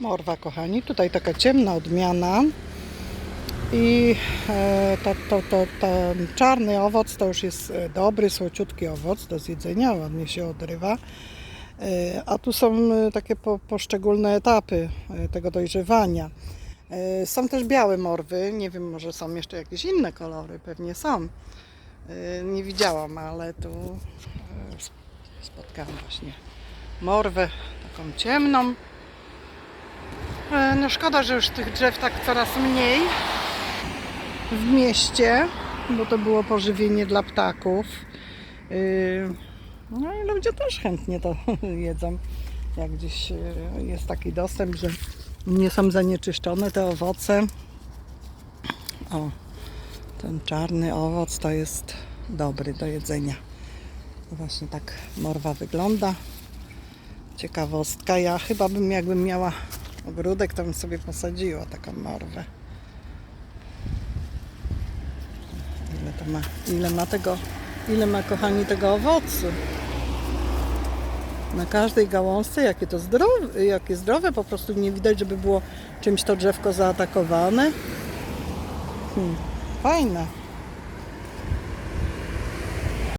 Morwa, kochani. Tutaj taka ciemna odmiana. I e, to, to, to, ten czarny owoc to już jest e, dobry, słociutki owoc do zjedzenia, ładnie się odrywa. E, A tu są takie po, poszczególne etapy tego dojrzewania. Są też białe morwy, nie wiem, może są jeszcze jakieś inne kolory, pewnie są. Nie widziałam, ale tu sp- spotkałam właśnie morwę taką ciemną. E, No szkoda, że już tych drzew tak coraz mniej w mieście, bo to było pożywienie dla ptaków. Yy, No i ludzie też chętnie to jedzą, jak gdzieś yy, jest taki dostęp, że nie są zanieczyszczone te owoce. O, ten czarny owoc to jest dobry do jedzenia. Właśnie tak morwa wygląda. Ciekawostka. Ja chyba bym, jakbym miała ogródek, to sobie posadziła taką morwę. Ile to ma, ile ma tego, ile ma kochani tego owocu. Na każdej gałązce, jakie to zdrowe, jakie zdrowe, po prostu nie widać, żeby było czymś to drzewko zaatakowane. Hmm, fajne.